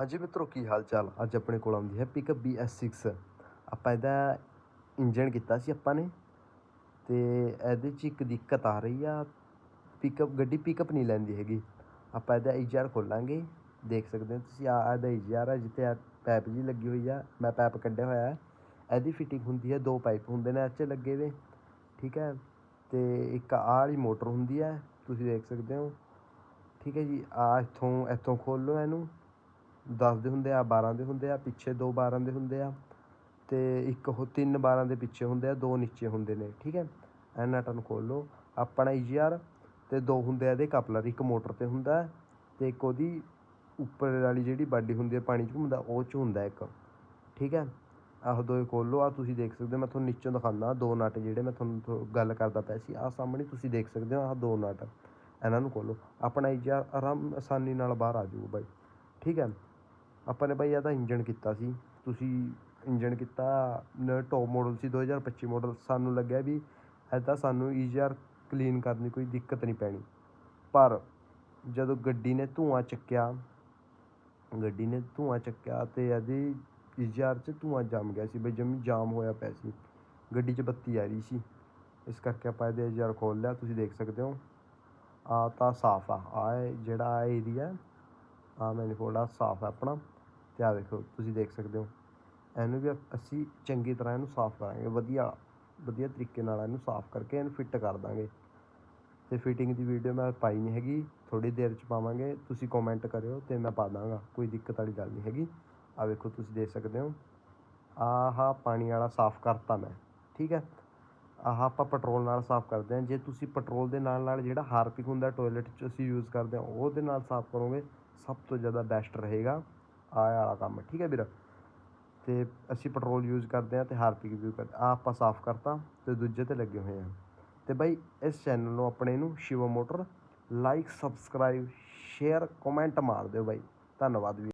ਹਾਂਜੀ ਮਿੱਤਰੋ, ਕੀ ਹਾਲ ਚਾਲ ਅੱਜ ਆਪਣੇ ਕੋਲ ਆਉਂਦੀ ਹੈ ਪਿਕਅਪ BS6 ਆਪਾਂ ਇਹਦਾ ਇੰਜਨ ਕੀਤਾ ਸੀ ਆਪਾਂ ਨੇ ਤੇ ਇਹਦੇ 'ਚ ਇੱਕ ਦਿੱਕਤ ਆ ਰਹੀ ਆ। ਪਿਕਅਪ ਗੱਡੀ ਪਿਕਅਪ ਨਹੀਂ ਲੈਂਦੀ ਹੈਗੀ। ਆਪਾਂ ਇਹਦਾ EGR ਖੋਲਾਂਗੇ। ਦੇਖ ਸਕਦੇ ਹੋ ਤੁਸੀਂ ਆ ਇਹਦਾ EGR ਆ, ਜਿੱਥੇ ਆ ਪੈਪ ਜੀ ਲੱਗੀ ਹੋਈ ਆ। ਮੈਂ ਪੈਪ ਕੱਢਿਆ ਹੋਇਆ ਹੈ। ਇਹਦੀ ਫਿਟਿੰਗ ਹੁੰਦੀ ਹੈ, ਦੋ ਪਾਈਪ ਹੁੰਦੇ ਨੇ ਇਹ ਲੱਗੇ ਵੇ ਠੀਕ ਹੈ? ਤੇ ਇੱਕ ਆਹ ਵਾਲੀ ਮੋਟਰ ਹੁੰਦੀ ਹੈ। ਤੁਸੀਂ ਦੇਖ ਸਕਦੇ ਹੋ। ਠੀਕ ਹੈ ਜੀ ਆ ਇੱਥੋਂ ਇੱਥੋਂ ਖੋਲੋ ਇਹਨੂੰ। 10 ਦੇ ਹੁੰਦੇ ਆ 12 ਦੇ ਹੁੰਦੇ ਆ, ਪਿੱਛੇ ਦੋ 12 ਦੇ ਹੁੰਦੇ ਆ ਤੇ ਇੱਕ ਉਹ ਤਿੰਨ 12 ਦੇ ਪਿੱਛੇ ਹੁੰਦੇ ਆ, ਦੋ ਨੀਚੇ ਹੁੰਦੇ ਨੇ, ਠੀਕ ਹੈ? ਇਹ ਨਟਾਂ ਨੂੰ ਖੋਲ ਲਓ, ਆਪਣਾ EGR ਤੇ ਦੋ ਹੁੰਦੇ ਆ ਇਹਦੇ ਕਪਲਰ, ਇੱਕ ਮੋਟਰ ਤੇ ਹੁੰਦਾ ਹੈ ਤੇ ਇੱਕ ਉਹਦੀ ਉੱਪਰ ਵਾਲੀ ਜਿਹੜੀ ਬਾਡੀ ਹੁੰਦੀ ਹੈ ਪਾਣੀ 'ਚ ਘੁੰਮਦਾ, ਉਹ 'ਚ ਹੁੰਦਾ ਇੱਕ, ਠੀਕ ਹੈ? ਆਹ ਦੋਏ ਖੋਲ ਲਓ ਆ ਤੁਸੀਂ ਦੇਖ ਸਕਦੇ ਹੋ, ਮੈਂ ਤੁਹਾਨੂੰ ਨੀਚੋਂ ਦਿਖਾਉਂਦਾ ਦੋ ਨਟ ਜਿਹੜੇ ਮੈਂ ਤੁਹਾਨੂੰ ਗੱਲ ਕਰਦਾ ਪਿਆ ਸੀ, ਆਹ ਸਾਹਮਣੇ ਤੁਸੀਂ ਦੇਖ ਸਕਦੇ ਹੋ, ਆਹ ਦੋ ਨਟ, ਇਹਨਾਂ ਨੂੰ ਖੋਲੋ ਆਪਣਾ EGR ਆਰਾਮ ਆਸਾਨੀ ਨਾਲ ਬਾਹਰ ਆ ਜਾਊਗਾ ਬਾਈ, ਠੀਕ ਹੈ? ਆਪਾਂ ਨੇ ਬਾਈ ਇਹਦਾ ਇੰਜਣ ਕੀਤਾ ਸੀ। ਤੁਸੀਂ ਇੰਜਣ ਕੀਤਾ ਟੌਪ ਮਾਡਲ ਸੀ 2025 ਮਾਡਲ ਸਾਨੂੰ ਲੱਗਿਆ ਵੀ ਐਦਾਂ ਸਾਨੂੰ EGR ਕਲੀਨ ਕਰਨ ਦੀ ਕੋਈ ਦਿੱਕਤ ਨਹੀਂ ਪੈਣੀ। ਪਰ ਜਦੋਂ ਗੱਡੀ ਨੇ ਧੂਆਂ ਚੱਕਿਆ, ਗੱਡੀ ਨੇ ਧੂਆਂ ਚੱਕਿਆ ਤੇ ਇਹਦੀ EGR 'ਚ ਧੂਆਂ ਜੰਮ ਗਿਆ ਸੀ। ਬਈ ਜਮੀ ਜਾਮ ਹੋਇਆ ਪਿਆ ਸੀ। ਗੱਡੀ 'ਚ ਬੱਤੀ ਆ ਰਹੀ ਸੀ। ਇਸ ਕਰਕੇ ਆਪਾਂ ਇਹਦੇ EGR ਖੋਲ ਲਿਆ। ਤੁਸੀਂ ਦੇਖ ਸਕਦੇ ਹੋ। ਆ ਤਾਂ ਸਾਫ਼ ਆ। ਆ ਜਿਹੜਾ ਏਰੀਆ ਆ ਮੈਨੀਫੋਲਡ ਆ, ਸਾਫ਼ ਹੈ ਆਪਣਾ। ਤੇ ਆ ਵੇਖੋ ਤੁਸੀਂ ਦੇਖ ਸਕਦੇ ਹੋ। ਇਹਨੂੰ ਵੀ ਅਸੀਂ ਚੰਗੀ ਤਰ੍ਹਾਂ ਇਹਨੂੰ ਸਾਫ਼ ਕਰਾਂਗੇ, ਵਧੀਆ ਵਧੀਆ ਤਰੀਕੇ ਨਾਲ ਇਹਨੂੰ ਸਾਫ਼ ਕਰਕੇ ਇਹਨੂੰ ਫਿੱਟ ਕਰ ਦਾਂਗੇ। ਤੇ ਫਿਟਿੰਗ ਦੀ ਵੀਡੀਓ ਮੈਂ ਪਾਈ ਨਹੀਂ ਹੈਗੀ ਥੋੜੀ ਦੇਰ ਚ ਪਾਵਾਂਗੇ, ਤੁਸੀਂ ਕਮੈਂਟ ਕਰਿਓ ਤੇ ਮੈਂ ਪਾ ਦਾਂਗਾ, ਕੋਈ ਦਿੱਕਤ ਵਾਲੀ ਗੱਲ ਨਹੀਂ ਹੈਗੀ। ਆ ਵੇਖੋ, ਤੁਸੀਂ ਦੇਖ ਸਕਦੇ ਹੋ। ਆਹ ਪਾਣੀ ਵਾਲਾ ਸਾਫ਼ ਕਰਤਾ ਮੈਂ, ਠੀਕ ਹੈ। ਆਹ ਆਪਾਂ ਪੈਟਰੋਲ ਨਾਲ ਸਾਫ਼ ਕਰਦੇ ਹਾਂ। ਜੇ ਤੁਸੀਂ ਪੈਟਰੋਲ ਦੇ ਨਾਲ ਨਾਲ ਜਿਹੜਾ ਹਾਰਪਿਕ ਹੁੰਦਾ, ਟੋਇਲਟ 'ਚ ਅਸੀਂ ਯੂਜ਼ ਕਰਦੇ ਹਾਂ, ਉਹਦੇ ਨਾਲ ਸਾਫ਼ ਕਰੋਗੇ, ਸਭ ਤੋਂ ਜ਼ਿਆਦਾ ਬੈਸਟ ਰਹੇਗਾ। ਆਹ ਵਾਲਾ ਕੰਮ, ਠੀਕ ਹੈ ਵੀਰ? ਤੇ ਅਸੀਂ ਪੈਟਰੋਲ ਯੂਜ਼ ਕਰਦੇ ਹਾਂ ਤੇ ਹਾਰਪਿਕ ਵੀ ਕਰਦੇ ਆ ਆਪਾਂ ਸਾਫ਼ ਕਰਤਾ ਤੇ ਦੂਜੇ ਤੇ ਲੱਗੇ ਹੋਏ ਆ ਤੇ ਬਾਈ, ਇਸ ਚੈਨਲ ਨੂੰ ਆਪਣੇ ਨੂੰ Shiv motor like subscribe share comment ਮਾਰ ਦਿਓ ਬਾਈ। ਧੰਨਵਾਦ ਵੀ